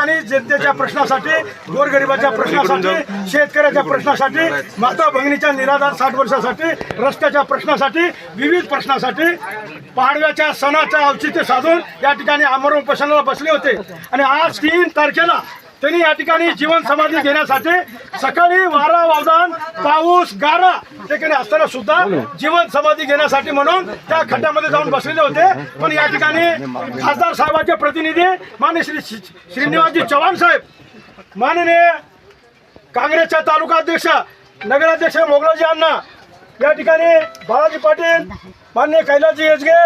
ठिकाणी जनतेच्या प्रश्नासाठी गोरगरिबाच्या प्रश्नासाठी शेतकऱ्याच्या प्रश्नासाठी माता भगिनीच्या निराधार साठ वर्षासाठी रस्त्याच्या प्रश्नासाठी विविध प्रश्नासाठी पाडव्याच्या सणाच्या औचित्य साधून या ठिकाणी आमरण उपोषणाला बसले होते. आणि आज तीन तारखेला त्यांनी या ठिकाणी जीवन समाधी घेण्यासाठी सकाळी वारा वावदान पाऊस गारा ठिकाणी असताना सुद्धा जीवन समाधी घेण्यासाठी म्हणून त्या खड्ड्यामध्ये जाऊन बसलेले होते. पण या ठिकाणी खासदार साहेबांचे प्रतिनिधी माननीय श्री श्री- श्रीनिवासजी चव्हाण साहेब माननीय काँग्रेसच्या तालुका अध्यक्ष नगराध्यक्ष मोगलाजी अण्णा या ठिकाणी बालाजी पाटील मान्य कैलासजी येजगे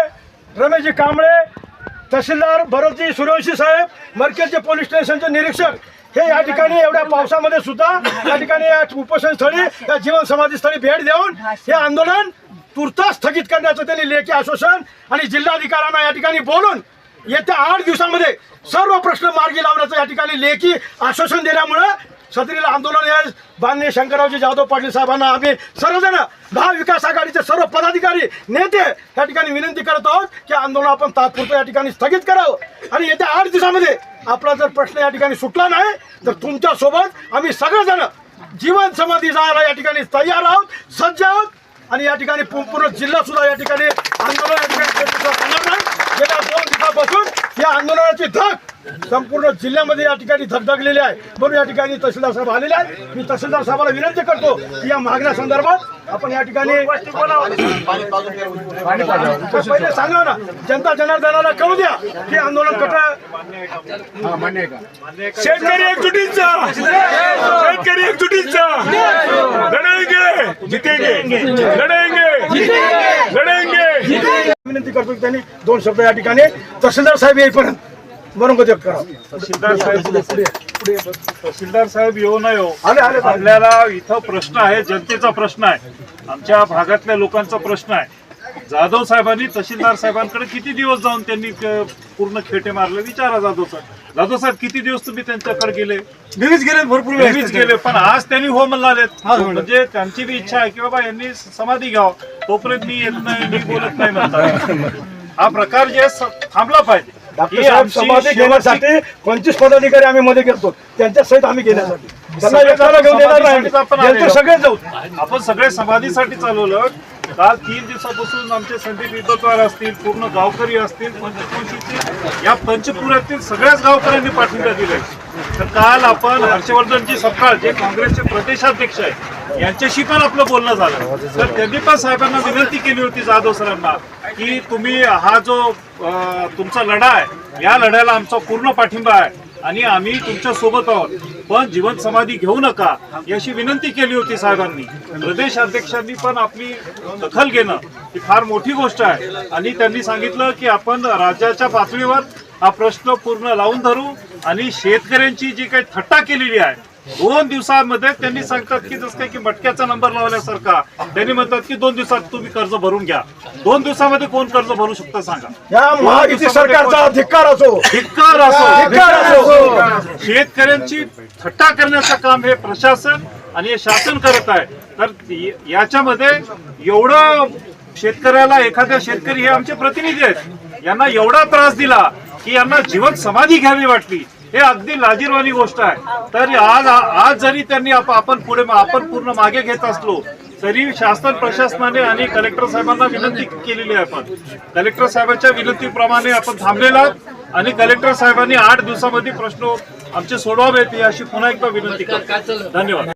रमेशजी कांबळे तहसीलदार भरतजी सूर्यवंशी साहेब मरकेजचे पोलीस स्टेशनचे निरीक्षक. हे या ठिकाणी एवढ्या पावसामध्ये सुद्धा या ठिकाणी या उपोषणस्थळी या जीवन समाधीस्थळी भेट देऊन हे आंदोलन तुर्तास स्थगित करण्याचं त्यांनी लेखी आश्वासन आणि जिल्हाधिकाऱ्यांना या ठिकाणी बोलून येत्या आठ दिवसांमध्ये सर्व प्रश्न मार्गी लावण्याचं या ठिकाणी लेखी आश्वासन दिल्यामुळं सत्रीला आंदोलन या बांधणे शंकररावजी जाधव पाटील साहेबांना आम्ही सर्वजण महाविकास आघाडीचे सर्व पदाधिकारी नेते या ठिकाणी विनंती करत आहोत की आंदोलन आपण तात्पुरतं या ठिकाणी स्थगित करावं. आणि येत्या आठ दिवसामध्ये आपला जर प्रश्न या ठिकाणी सुटला नाही तर तुमच्यासोबत आम्ही सगळेजण जीवन समाधी जायला या ठिकाणी तयार आहोत सज्ज आहोत. आणि या ठिकाणी पूर्ण जिल्हा सुद्धा या ठिकाणी आंदोलन या ठिकाणी गेल्या दोन दिवसापासून या आंदोलनाची धग संपूर्ण जिल्ह्यामध्ये या ठिकाणी धगधगलेली आहे. म्हणून या ठिकाणी तहसीलदार साहेब आलेले आहेत. मी तहसीलदार साहेबांना विनंती करतो की या मागण्या संदर्भात आपण या ठिकाणी पहिले सांगा ना जनता जनार्दनाला कळू द्या की आंदोलन कट शेतकरी एकजुटीचा. शेतकरी एकजुटीचा. लढेंगे जितेंगे. लढेंगे लढेंगे. विनंती करतो की त्यांनी दोन शब्द या ठिकाणी तहसीलदार साहेब येईपर्यंत. म्हणून कधी करा. तहसीलदार साहेब तहसीलदार साहेब येऊ न येऊ आले आपल्याला इथं प्रश्न आहे जनतेचा प्रश्न आहे. आमच्या भागातल्या लोकांचा प्रश्न आहे. जाधव साहेबांनी तहसीलदार साहेबांकडे किती दिवस जाऊन त्यांनी पूर्ण खेटे मारले? विचारा जाधव साहेब. जाधव साहेब किती दिवस तुम्ही त्यांच्याकडे गेले? गेले भरपूर गेले पण आज त्यांनी हो म्हणलालेत. म्हणजे त्यांची बी इच्छा आहे की बाबा यांनी समाधी घ्यावं. तोपर्यंत मी येत नाही मी बोलत नाही म्हणतात. हा प्रकार जे थांबला पाहिजे. डॉक्टर साहेब समाधी घेण्यासाठी पंचवीस पदाधिकारी आम्ही मध्ये गेलतो त्यांच्या सहित आम्ही घेण्यासाठी. त्यांना एकट्याला घेऊन देणार समाधीसाठीच आपण नाही सगळे जाऊ आपण सगळे समाधीसाठी चालवलं. काल तीन दिवसापासून आमचे संदीप विद्वत्वार असतील पूर्ण गावकरी असतील पंचक्रोशीतील या पंचपुरातील सगळ्याच गावकऱ्यांनी पाठिंबा दिलाय. तर काल आपण हर्षवर्धनजी सपकाळ जे काँग्रेसचे प्रदेशाध्यक्ष आहे यांच्याशी पण आपलं बोलणं झालं. तर त्यांनी पण साहेबांना विनंती केली होती जाधव सरांना की तुम्ही हा जो तुमचा लढा आहे या लढ्याला आमचा पूर्ण पाठिंबा आहे आणि आम्ही तुमच्यासोबत आहोत. पण जीवन समाधी घेऊ नका याची विनंती केली होती साहेबांनी. प्रदेश अध्यक्षांनी पण आपली दखल घेणं ही फार मोठी गोष्ट आहे. आणि त्यांनी सांगितलं की आपण राज्याच्या पातळीवर हा प्रश्न पूर्ण लावून धरू आणि शेतकऱ्यांची जी काही थट्टा केलेली आहे दोन दिवसामध्ये त्यांनी सांगतात की जसं काय की मटक्याचा नंबर लावल्यासारखा. त्यांनी म्हणतात की दोन दिवसात तुम्ही कर्ज भरून घ्या. दोन दिवसामध्ये कोण कर्ज भरू शकतं सांगा? या महायुती सरकारचा धिक्कार असो. धिक्कार असो. धिक्कार असो. शेतकऱ्यांची थट्टा करण्याचं काम हे प्रशासन आणि हे शासन करत आहे. तर याच्यामध्ये एवढं शेतकऱ्याला एखाद्या शेतकरी हे आमचे प्रतिनिधी आहेत. यांना एवढा त्रास दिला की यांना जीवन समाधी घ्यावी वाटली. हे अगदी लाजीरवाणी गोष्ट आहे. तर आज आज जरी त्यांनी आप- आपण पुढे आपण पूर्ण मागे घेत असलो तरी शासन प्रशासनाने आणि कलेक्टर साहेबांना विनंती केलेली आहे आपण. कलेक्टर साहेबांच्या विनंतीप्रमाणे आपण थांबलेला आहोत आणि कलेक्टर साहेबांनी आठ दिवसामध्ये प्रश्न आमचे सोडवावेत अशी पुन्हा एकदा विनंती करतो. धन्यवाद.